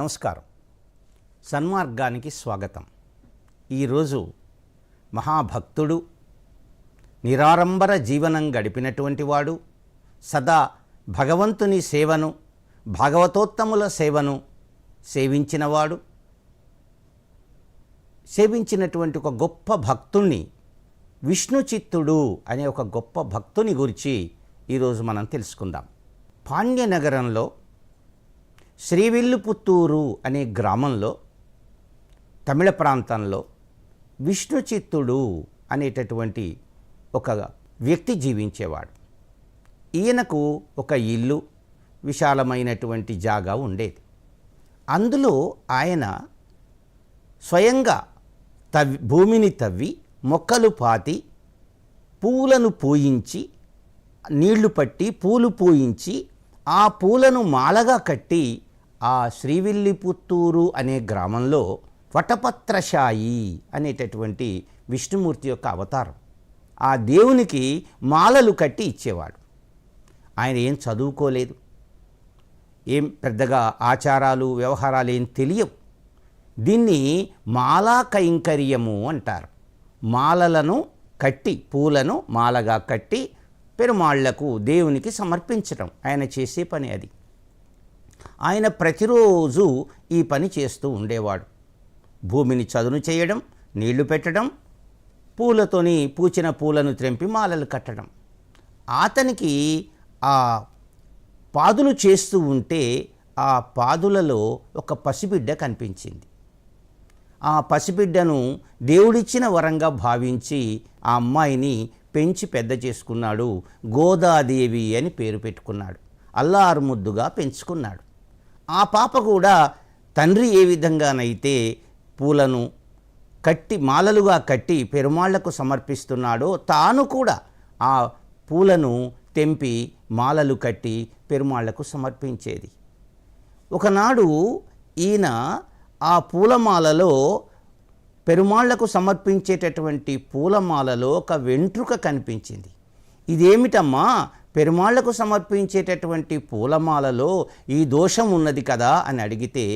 నమస్కారం. సన్మార్గానికి స్వాగతం. ఈరోజు మహాభక్తుడు నిరారంభర జీవనం గడిపినటువంటి వాడు సదా భగవంతుని సేవను భాగవతోత్తముల సేవను సేవించినవాడు సేవించినటువంటి ఒక గొప్ప భక్తుణ్ణి విష్ణు చిత్తుడు అనే ఒక గొప్ప భక్తుని గురించి ఈరోజు మనం తెలుసుకుందాం. పాండ్యనగరంలో శ్రీవిల్లుపుత్తూరు అనే గ్రామంలో తమిళ ప్రాంతంలో విష్ణు చిత్తుడు అనేటటువంటి ఒక వ్యక్తి జీవించేవాడు. ఈయనకు ఒక ఇల్లు విశాలమైనటువంటి జాగా ఉండేది. అందులో ఆయన స్వయంగా తవ్వి భూమిని తవ్వి మొక్కలు పాతి పూలను పూయించి నీళ్ళు పట్టి పూలు పూయించి ఆ పూలను మాలగా కట్టి ఆ శ్రీవిల్లిపుత్తూరు అనే గ్రామంలో వటపత్రశాయి అనేటటువంటి విష్ణుమూర్తి యొక్క అవతారం. ఆ దేవునికి మాలలు కట్టి ఇచ్చేవాడు. ఆయన ఏం చదువుకోలేదు. ఏం పెద్దగా ఆచారాలు వ్యవహారాలు ఏం తెలియవు. దీన్ని మాలా కైంకర్యము అంటారు. మాలలను కట్టి పూలను మాలగా కట్టి పెరుమాళ్ళకు దేవునికి సమర్పించడం ఆయన చేసే పని అది. ఆయన ప్రతిరోజు ఈ పని చేస్తూ ఉండేవాడు. భూమిని చదును చేయడం నీళ్ళు పెట్టడం పూలతోని పూచిన పూలను త్రెంపి మాలలు కట్టడం. అతనికి ఆ పాదులు చేస్తూ ఉంటే ఆ పాదులలో ఒక పసిబిడ్డ కనిపించింది. ఆ పసిబిడ్డను దేవుడిచ్చిన వరంగా భావించి ఆ అమ్మాయిని పెంచి పెద్ద చేసుకున్నాడు. గోదాదేవి అని పేరు పెట్టుకున్నాడు. అల్లారు ముద్దుగా పెంచుకున్నాడు. ఆ పాప కూడా తండ్రి ఏ విధంగానైతే పూలను కట్టి మాలలుగా కట్టి పెరుమాళ్ళకు సమర్పిస్తున్నాడో తాను కూడా ఆ పూలను తెంపి మాలలు కట్టి పెరుమాళ్ళకు సమర్పించేది. ఒకనాడు ఈయన ఆ పూలమాలలో పెరుమాళ్ళకు సమర్పించేటటువంటి పూలమాలలో ఒక వెంట్రుక కనిపించింది. ఇదేమిటమ్మా? పెరుమాళ్ళకు సమర్పించేటటువంటి పూలమాలలో ఈ దోషం ఉన్నది కదా అని అడిగితే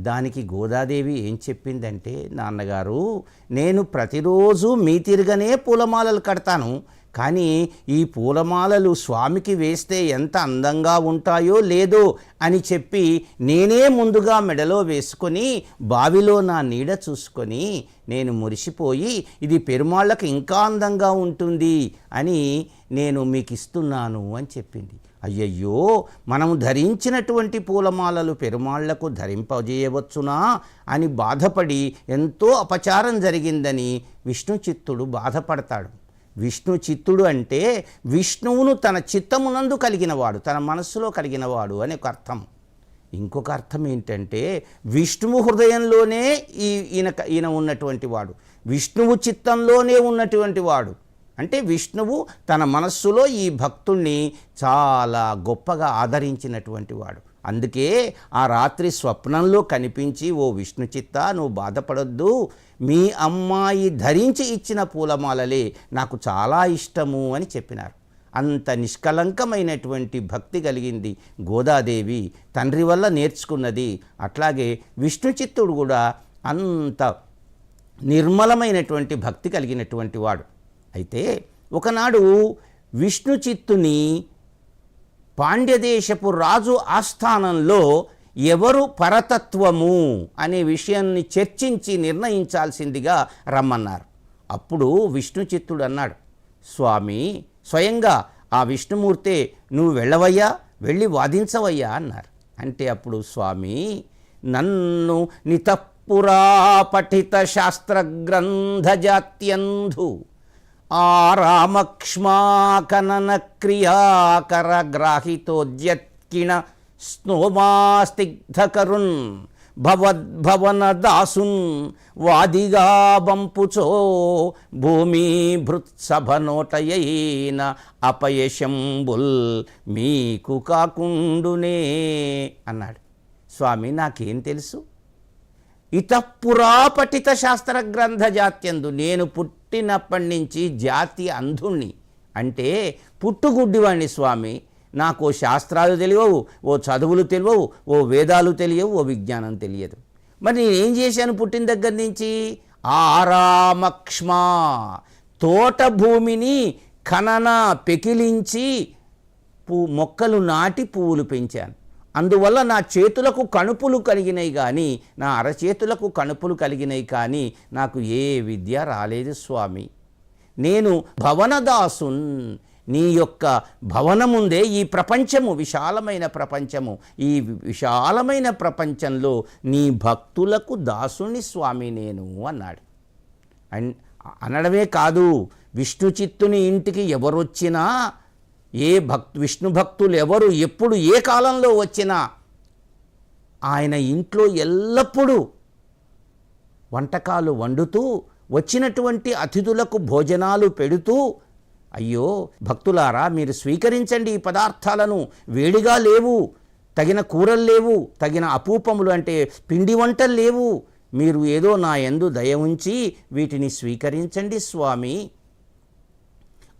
దానికి గోదాదేవి ఏం చెప్పిందంటే నాన్నగారు నేను ప్రతిరోజు మీ తిరగనే పూలమాలలు కడతాను కానీ ఈ పూలమాలలు స్వామికి వేస్తే ఎంత అందంగా ఉంటాయో లేదో అని చెప్పి నేనే ముందుగా మెడలో వేసుకొని బావిలో నా నీడ చూసుకొని నేను మురిసిపోయి ఇది పెరుమాళ్ళకు ఇంకా అందంగా ఉంటుంది అని నేను మీకు ఇస్తున్నాను అని చెప్పింది. అయ్యయ్యో మనం ధరించినటువంటి పూలమాలలు పెరుమాళ్ళకు ధరింపజేయవచ్చునా అని బాధపడి ఎంతో అపచారం జరిగిందని విష్ణు చిత్తుడు బాధపడతాడు. విష్ణు చిత్తుడు అంటే విష్ణువును తన చిత్తమునందు కలిగినవాడు తన మనస్సులో కలిగినవాడు అని ఒక అర్థం. ఇంకొక అర్థం ఏంటంటే విష్ణువు హృదయంలోనే ఈ ఈయన ఈయన ఉన్నటువంటి వాడు. విష్ణువు చిత్తంలోనే ఉన్నటువంటి వాడు. అంటే విష్ణువు తన మనస్సులో ఈ భక్తుణ్ణి చాలా గొప్పగా ఆదరించినటువంటి వాడు. అందుకే ఆ రాత్రి స్వప్నంలో కనిపించి ఓ విష్ణు చిత్త నువ్వు బాధపడొద్దు. మీ అమ్మాయి ధరించి ఇచ్చిన పూలమాలలే నాకు చాలా ఇష్టము అని చెప్పినారు. అంత నిష్కలంకమైనటువంటి భక్తి కలిగింది గోదాదేవి. తండ్రి వల్ల నేర్చుకున్నది. అట్లాగే విష్ణు చిత్తుడు కూడా అంత నిర్మలమైనటువంటి భక్తి కలిగినటువంటి వాడు. అయితే ఒకనాడు విష్ణు చిత్తుని పాండ్యదేశపు రాజు ఆస్థానంలో ఎవరు పరతత్వము అనే విషయాన్ని చర్చించి నిర్ణయించాల్సిందిగా రమ్మన్నారు. అప్పుడు విష్ణు చిత్తుడు అన్నాడు స్వామి స్వయంగా ఆ విష్ణుమూర్తే నువ్వు వెళ్ళవయ్యా వెళ్ళి వాదించవయ్యా అన్నారు. అంటే అప్పుడు స్వామి నన్ను నితప్పురా పఠిత శాస్త్ర గ్రంథజాత్యంధు ఆ రామక్ష్మాకనన క్రియాకర గ్రాహితోద్యత్కిణ స్నోమాస్తిగ్ధకరున్ భవద్భవన దాసున్ వాదిగా బంపుచో భూమి భృత్సభనోటయైన అపయశంబుల్ మీకు కాకుండునే అన్నాడు. స్వామి నాకేం తెలుసు? ఇతపురాపఠిత శాస్త్ర గ్రంథ జాత్యందు నేను పుట్టినప్పటి నుంచి జాతి అంధుణ్ణి. అంటే పుట్టుగుడ్డివాణ్ణి స్వామి. నాకు ఓ శాస్త్రాలు తెలియవు ఓ చదువులు తెలియవు ఓ వేదాలు తెలియవు ఓ విజ్ఞానం తెలియదు. మరి నేను ఏం చేశాను పుట్టిన దగ్గర నుంచి? ఆరామక్ష్మా. తోట భూమిని ఖనన పెకిలించి పూ మొక్కలు నాటి పువ్వులు పెంచాను. అందువల్ల నా చేతులకు కణుపులు కలిగినాయి కానీ నా అరచేతులకు కణుపులు కలిగినాయి కానీ నాకు ఏ విద్య రాలేదు స్వామి. నేను భవనదాసున్ నీ యొక్క భవనముందే ఈ ప్రపంచము విశాలమైన ప్రపంచము. ఈ విశాలమైన ప్రపంచంలో నీ భక్తులకు దాసుని స్వామి నేను అన్నాడు. అండ్ అనడమే కాదు విష్ణు చిత్తుని ఇంటికి ఎవరొచ్చినా ఏ భక్ విష్ణు భక్తులు ఎవరు ఎప్పుడు ఏ కాలంలో వచ్చినా ఆయన ఇంట్లో ఎల్లప్పుడూ వంటకాలు వండుతూ వచ్చినటువంటి అతిథులకు భోజనాలు పెడుతూ అయ్యో భక్తులారా మీరు స్వీకరించండి ఈ పదార్థాలను వేడిగా లేవు తగిన కూరలు లేవు తగిన అపూపములు అంటే పిండి వంటలు లేవు మీరు ఏదో నా యందు దయ ఉంచి వీటిని స్వీకరించండి స్వామి.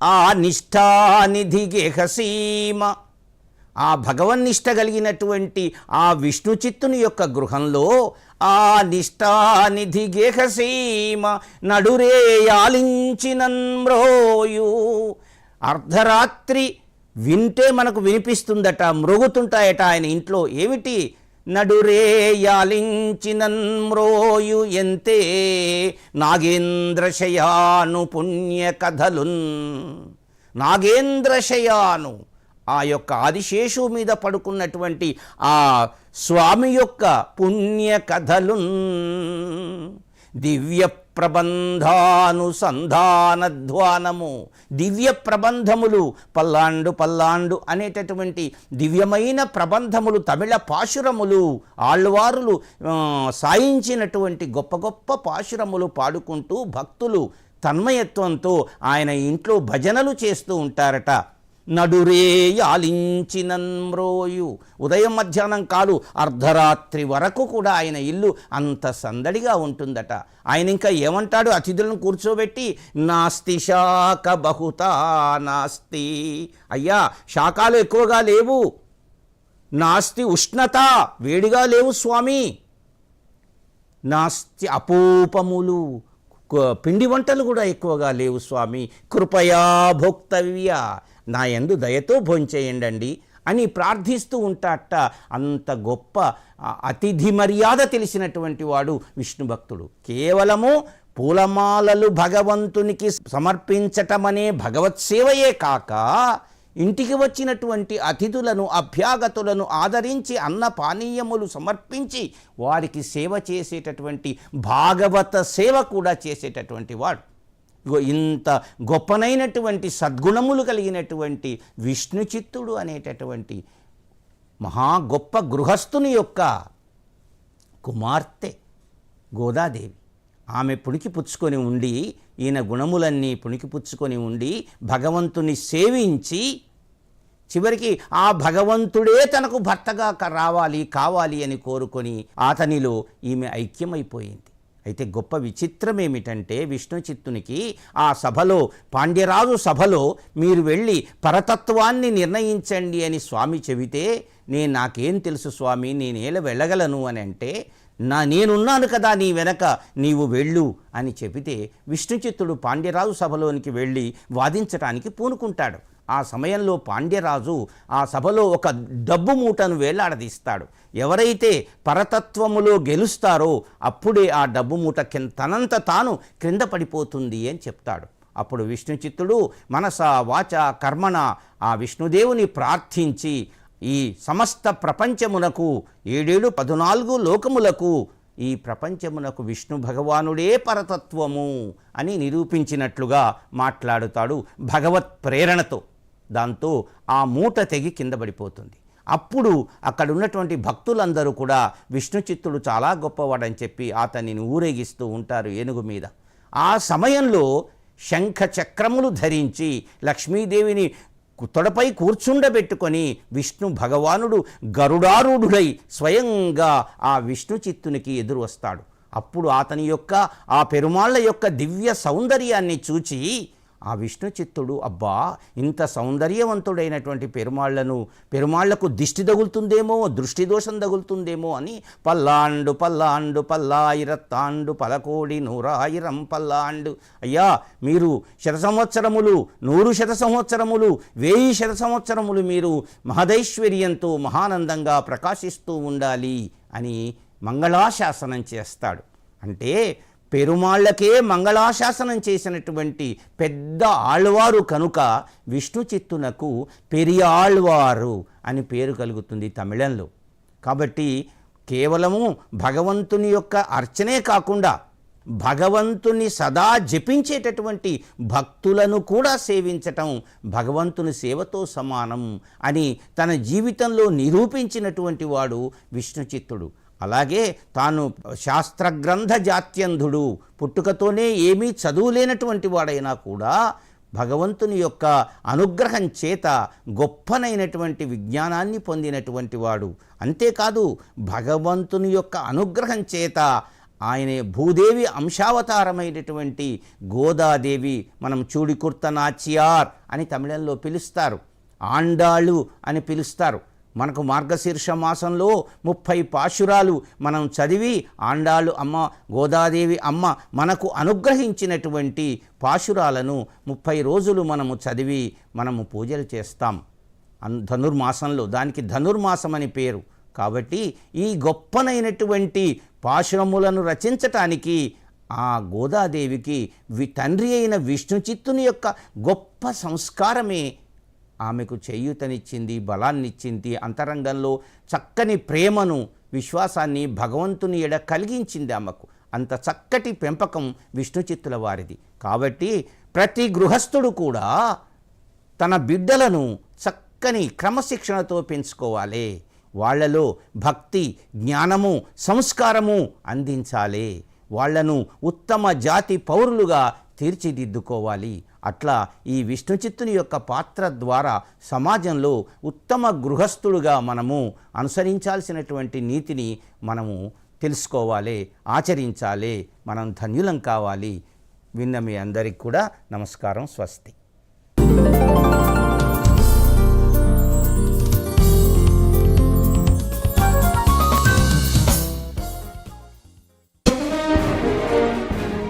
ఆ నిష్ఠానిధి గేహసీమ ఆ భగవన్నిష్ట కలిగినటువంటి ఆ విష్ణు చిత్తుని యొక్క గృహంలో ఆ నిష్ఠానిధి గేహసీమ నడురే యాలించినన్మ్రోయు అర్ధరాత్రి వింటే మనకు వినిపిస్తుందట మృగుతుంటాయట ఆయన ఇంట్లో. ఏమిటి? నడురేయాలించినన్మ్రోయు ఎంతే నాగేంద్రశయాను పుణ్య కథలున్ నాగేంద్రశయాను ఆ యొక్క ఆదిశేషు మీద పడుకున్నటువంటి ఆ స్వామి యొక్క పుణ్య కథలున్ దివ్య ప్రబంధానుసంధానధ్వానము. దివ్య ప్రబంధములు పల్లాండు పల్లాండు అనేటటువంటి దివ్యమైన ప్రబంధములు తమిళ పాశురములు ఆళ్వారులు సాయించినటువంటి గొప్ప గొప్ప పాశురములు పాడుకుంటూ భక్తులు తన్మయత్వంతో ఆయన ఇంట్లో భజనలు చేస్తూ ఉంటారట. నడురే యాలించినన్మ్రోయు ఉదయం మధ్యాహ్నం కాదు అర్ధరాత్రి వరకు కూడా ఆయన ఇల్లు అంత సందడిగా ఉంటుందట. ఆయన ఇంకా ఏమంటాడు? అతిథులను కూర్చోబెట్టి నాస్తి శాఖ బహుతా నాస్తి. అయ్యా శాఖలు ఎక్కువగా లేవు. నాస్తి ఉష్ణత వేడిగా లేవు స్వామి. నాస్తి అపూపములు పిండి వంటలు కూడా ఎక్కువగా లేవు స్వామి. కృపయా భోక్తవ్య. నా ఎందు దయతో భోంచేయండి అని ప్రార్థిస్తూ ఉంటాట. అంత గొప్ప అతిథి మర్యాద తెలిసినటువంటి వాడు విష్ణు భక్తుడు. కేవలము పూలమాలలు భగవంతునికి సమర్పించటమనే భగవత్ సేవయే కాక ఇంటికి వచ్చినటువంటి అతిథులను అభ్యాగతులను ఆదరించి అన్న పానీయములు సమర్పించి వారికి సేవ చేసేటటువంటి భాగవత సేవ కూడా చేసేటటువంటి వాడు. ఇంత గొప్పనైనటువంటి సద్గుణములు కలిగినటువంటి విష్ణు చిత్తుడు అనేటటువంటి మహా గొప్ప గృహస్థుని యొక్క కుమార్తె గోదాదేవి. ఆమె పుణికి పుచ్చుకొని ఉండి ఈయన గుణములన్నీ పుణికి పుచ్చుకొని ఉండి భగవంతుని సేవించి చివరికి ఆ భగవంతుడే తనకు భర్తగా క- రావాలి కావాలి అని కోరుకొని అతనిలో ఈమె ఐక్యమైపోయింది. అయితే గొప్ప విచిత్రం ఏమిటంటే విష్ణు చిత్తునికి ఆ సభలో పాండ్యరాజు సభలో మీరు వెళ్ళి పరతత్వాన్ని నిర్ణయించండి అని స్వామి చెబితే నేను నాకేం తెలుసు స్వామి నేనేలా వెళ్ళగలను అని అంటే నా నేనున్నాను కదా నీ వెనక నీవు వెళ్ళు అని చెబితే విష్ణుచిత్తుడు పాండ్యరాజు సభలోనికి వెళ్ళి వాదించటానికి పూనుకుంటాడు. ఆ సమయంలో పాండ్యరాజు ఆ సభలో ఒక డబ్బు మూటను వేలాడదీస్తాడు. ఎవరైతే పరతత్వములో గెలుస్తారో అప్పుడే ఆ డబ్బు మూట కింద తనంత తాను క్రింద పడిపోతుంది అని చెప్తాడు. అప్పుడు విష్ణుచిత్తుడు మనస వాచ కర్మణ ఆ విష్ణుదేవుని ప్రార్థించి ఈ సమస్త ప్రపంచమునకు ఏడేడు పదునాలుగు లోకములకు ఈ ప్రపంచమునకు విష్ణు భగవానుడే పరతత్వము అని నిరూపించినట్లుగా మాట్లాడుతాడు భగవత్ ప్రేరణతో. దాంతో ఆ మూట తెగి కింద పడిపోతుంది. అప్పుడు అక్కడ ఉన్నటువంటి భక్తులందరూ కూడా విష్ణు చిత్తుడు చాలా గొప్పవాడని చెప్పి అతనిని ఊరేగిస్తూ ఉంటారు ఏనుగు మీద. ఆ సమయంలో శంఖ చక్రములు ధరించి లక్ష్మీదేవిని తొడపై కూర్చుండబెట్టుకొని విష్ణు భగవానుడు గరుడారూఢుడై స్వయంగా ఆ విష్ణు చిత్తునికి ఎదురు వస్తాడు అప్పుడు అతని యొక్క ఆ పెరుమాళ్ళ యొక్క దివ్య సౌందర్యాన్ని చూచి ఆ విష్ణు చిత్తుడు అబ్బా ఇంత సౌందర్యవంతుడైనటువంటి పెరుమాళ్ళను పెరుమాళ్ళకు దిష్టి తగులుతుందేమో దృష్టి దోషం తగులుతుందేమో అని పల్లాండు పల్లాండు పల్లాయిరత్తాండు పలకోడి నూరాయిరం పల్లాండు అయ్యా మీరు శత సంవత్సరములు నూరు శత సంవత్సరములు వెయ్యి శత సంవత్సరములు మీరు మహదైశ్వర్యంతో మహానందంగా ప్రకాశిస్తూ ఉండాలి అని మంగళాశాసనం చేస్తాడు. అంటే పెరుమాళ్ళకే మంగళాశాసనం చేసినటువంటి పెద్ద ఆళ్వారు కనుక విష్ణు చిత్తునకు పెరియాళ్వారు అని పేరు కలుగుతుంది తమిళంలో. కాబట్టి కేవలము భగవంతుని యొక్క అర్చనే కాకుండా భగవంతుని సదా జపించేటటువంటి భక్తులను కూడా సేవించటం భగవంతుని సేవతో సమానం అని తన జీవితంలో నిరూపించినటువంటి వాడు విష్ణుచిత్తుడు అలాగే తాను శాస్త్రగ్రంథ జాత్యంధుడు. పుట్టుకతోనే ఏమీ చదువులేనటువంటి వాడైనా కూడా భగవంతుని యొక్క అనుగ్రహం చేత గొప్పనైనటువంటి విజ్ఞానాన్ని పొందినటువంటి వాడు. అంతేకాదు భగవంతుని యొక్క అనుగ్రహం చేత ఆయన భూదేవి అంశావతారమైనటువంటి గోదాదేవి మనం చూడికుర్త నాచియార్ అని తమిళంలో పిలుస్తారు. ఆండాళ్ళు అని పిలుస్తారు. మనకు మార్గశీర్ష మాసంలో ముప్పై పాశురాలు మనం చదివి ఆండాళ్ళు అమ్మ గోదాదేవి అమ్మ మనకు అనుగ్రహించినటువంటి పాశురాలను ముప్పై రోజులు మనము చదివి మనము పూజలు చేస్తాం. అన్ ధనుర్మాసంలో దానికి ధనుర్మాసం అని పేరు. కాబట్టి ఈ గొప్పనైనటువంటి పాశురములను రచించటానికి ఆ గోదాదేవికి వి తండ్రి అయిన విష్ణు చిత్తుని యొక్క గొప్ప సంస్కారమే ఆమెకు చేయూతనిచ్చింది బలాన్నిచ్చింది అంతరంగంలో చక్కని ప్రేమను విశ్వాసాన్ని భగవంతుని ఎడ కలిగించింది ఆమెకు. అంత చక్కటి పెంపకం విష్ణుచిత్తుల వారిది. కాబట్టి ప్రతి గృహస్థుడు కూడా తన బిడ్డలను చక్కని క్రమశిక్షణతో పెంచుకోవాలి. వాళ్ళలో భక్తి జ్ఞానము సంస్కారము అందించాలి. వాళ్ళను ఉత్తమ జాతి పౌరులుగా తీర్చిదిద్దుకోవాలి. అట్లా ఈ విష్ణుచిత్తుని యొక్క పాత్ర ద్వారా సమాజంలో ఉత్తమ గృహస్థుడుగా మనము అనుసరించాల్సినటువంటి నీతిని మనము తెలుసుకోవాలి ఆచరించాలి మనం ధన్యులం కావాలి. విన్న మీ అందరికి కూడా నమస్కారం స్వస్తి.